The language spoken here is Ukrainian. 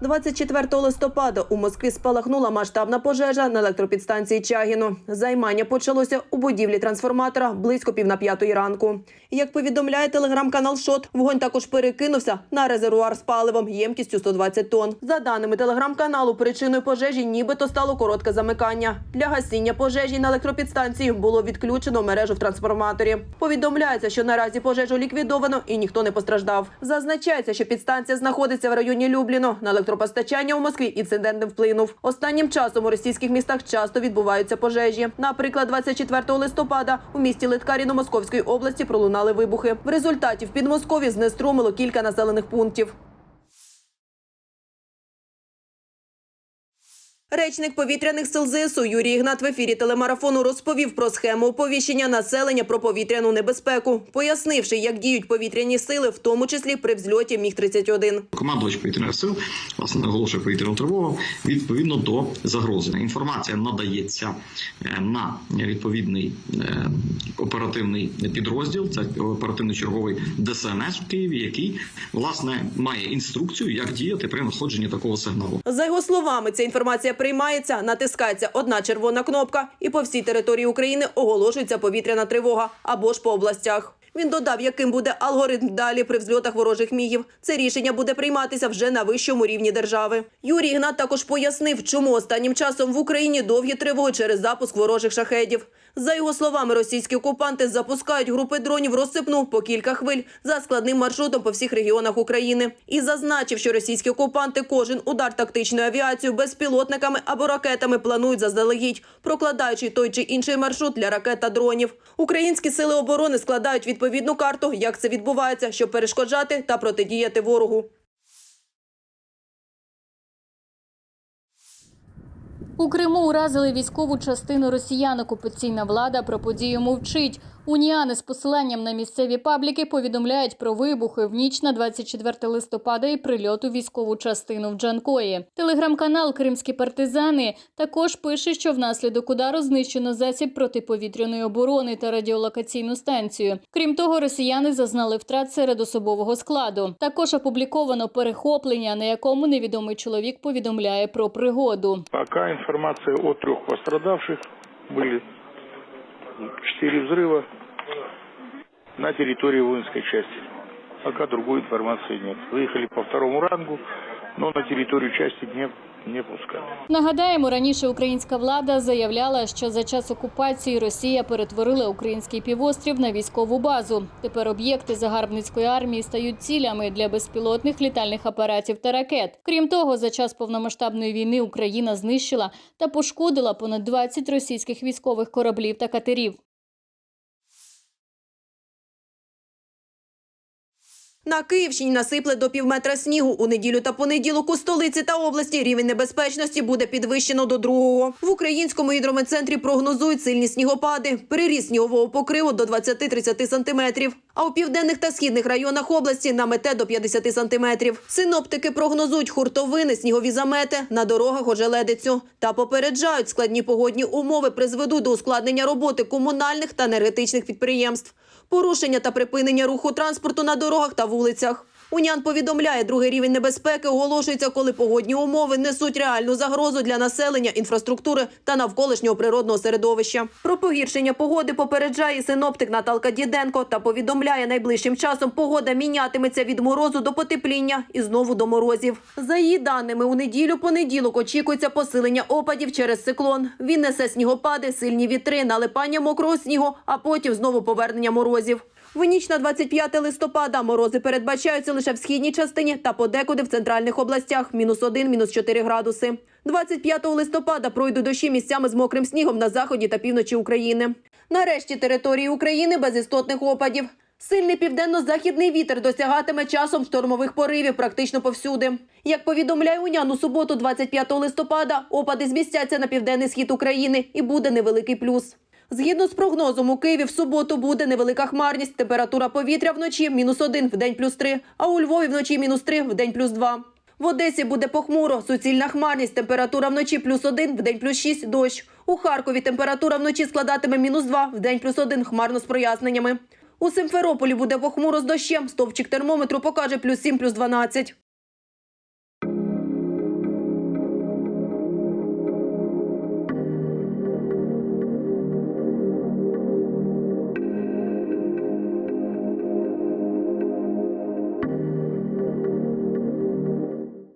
24 листопада у Москві спалахнула масштабна пожежа на електропідстанції Чагіно. Займання почалося у будівлі трансформатора близько пів на п'ятої ранку. Як повідомляє телеграм-канал Шот, вогонь також перекинувся на резервуар з паливом ємкістю 120 тонн. За даними телеграм-каналу, причиною пожежі нібито стало коротке замикання. Для гасіння пожежі на електропідстанції було відключено мережу в трансформаторі. Повідомляється, що наразі пожежу ліквідовано і ніхто не постраждав. Зазначається, що підстанція знаходиться в районі Любліно. На електропостачання у Москві інцидент не вплинув. Останнім часом у російських містах часто відбуваються пожежі. Наприклад, 24 листопада у місті Литкаріно Московської області пролунали вибухи. В результаті в Підмосков'ї знеструмило кілька населених пунктів. Речник повітряних сил ЗСУ Юрій Ігнат в ефірі телемарафону розповів про схему оповіщення населення про повітряну небезпеку, пояснивши, як діють повітряні сили, в тому числі при взльоті Міг 31 Командувач повітряних сил власне оголошує повітряну тривогу відповідно до загрози. Інформація надається е, на відповідний е, оперативний підрозділ. Це оперативний черговий ДСНС в Києві, який власне має інструкцію, як діяти при надходженні такого сигналу. За його словами, ця інформація приймається, натискається одна червона кнопка, і по всій території України оголошується повітряна тривога або ж по областях. Він додав, яким буде алгоритм далі при взльотах ворожих мігів. Це рішення буде прийматися вже на вищому рівні держави. Юрій Ігнат також пояснив, чому останнім часом в Україні довгі тривоги через запуск ворожих шахедів. За його словами, російські окупанти запускають групи дронів розсипну по кілька хвиль за складним маршрутом по всіх регіонах України. І зазначив, що російські окупанти кожен удар тактичною авіацією безпілотниками або ракетами планують заздалегідь, прокладаючи той чи інший маршрут для ракет та дронів. Українські сили оборони складають відповідну карту, як це відбувається, щоб перешкоджати та протидіяти ворогу. У Криму уразили військову частину росіян. Окупаційна влада про подію мовчить. Уніани з посиланням на місцеві пабліки повідомляють про вибухи в ніч на 24 листопада і прильот у військову частину в Джанкої. Телеграм-канал Кримські партизани також пише, що внаслідок удару знищено засіб протиповітряної оборони та радіолокаційну станцію. Крім того, росіяни зазнали втрат серед особового складу. Також опубліковано перехоплення, на якому невідомий чоловік повідомляє про пригоду. Пока информация о трех пострадавших. Были четыре взрыва на территории воинской части. Пока другой информации нет. Выехали по второму рангу, но на территорию части не, не пускали. Нагадаємо, раніше українська влада заявляла, що за час окупації Росія перетворила український півострів на військову базу. Тепер об'єкти загарбницької армії стають цілями для безпілотних літальних апаратів та ракет. Крім того, за час повномасштабної війни Україна знищила та пошкодила понад 20 російських військових кораблів та катерів. На Київщині насипле до півметра снігу. У неділю та понеділок у столиці та області рівень небезпечності буде підвищено до другого. В українському гідрометцентрі прогнозують сильні снігопади. Переріс снігового покриву до 20-30 сантиметрів. А у південних та східних районах області намете до 50 сантиметрів. Синоптики прогнозують хуртовини, снігові замети, на дорогах ожеледицю. Та попереджають, складні погодні умови призведуть до ускладнення роботи комунальних та енергетичних підприємств. Порушення та припинення руху транспорту на дорогах та вулицях. Унян повідомляє, другий рівень небезпеки оголошується, коли погодні умови несуть реальну загрозу для населення, інфраструктури та навколишнього природного середовища. Про погіршення погоди попереджає синоптик Наталка Діденко та повідомляє, найближчим часом погода мінятиметься від морозу до потепління і знову до морозів. За її даними, у неділю понеділок очікується посилення опадів через циклон. Він несе снігопади, сильні вітри, налипання мокрого снігу, а потім знову повернення морозів. В ніч на 25 листопада морози передбачаються лише в східній частині та подекуди в центральних областях мінус 1, мінус 4 градуси. 25 листопада пройдуть дощі місцями з мокрим снігом на заході та півночі України. Нарешті території України без істотних опадів. Сильний південно-західний вітер досягатиме часом штормових поривів практично повсюди. Як повідомляє УНЯН, у суботу, 25 листопада, опади змістяться на південний схід України і буде невеликий плюс. Згідно з прогнозом, у Києві в суботу буде невелика хмарність. Температура повітря вночі мінус 1, в день плюс 3, а у Львові вночі мінус 3, в день плюс 2. В Одесі буде похмуро, суцільна хмарність, температура вночі плюс 1, в день плюс 6, дощ. У Харкові температура вночі складатиме мінус 2, в день плюс 1, хмарно з проясненнями. У Симферополі буде похмуро з дощем, стовпчик термометру покаже плюс 7, плюс 12.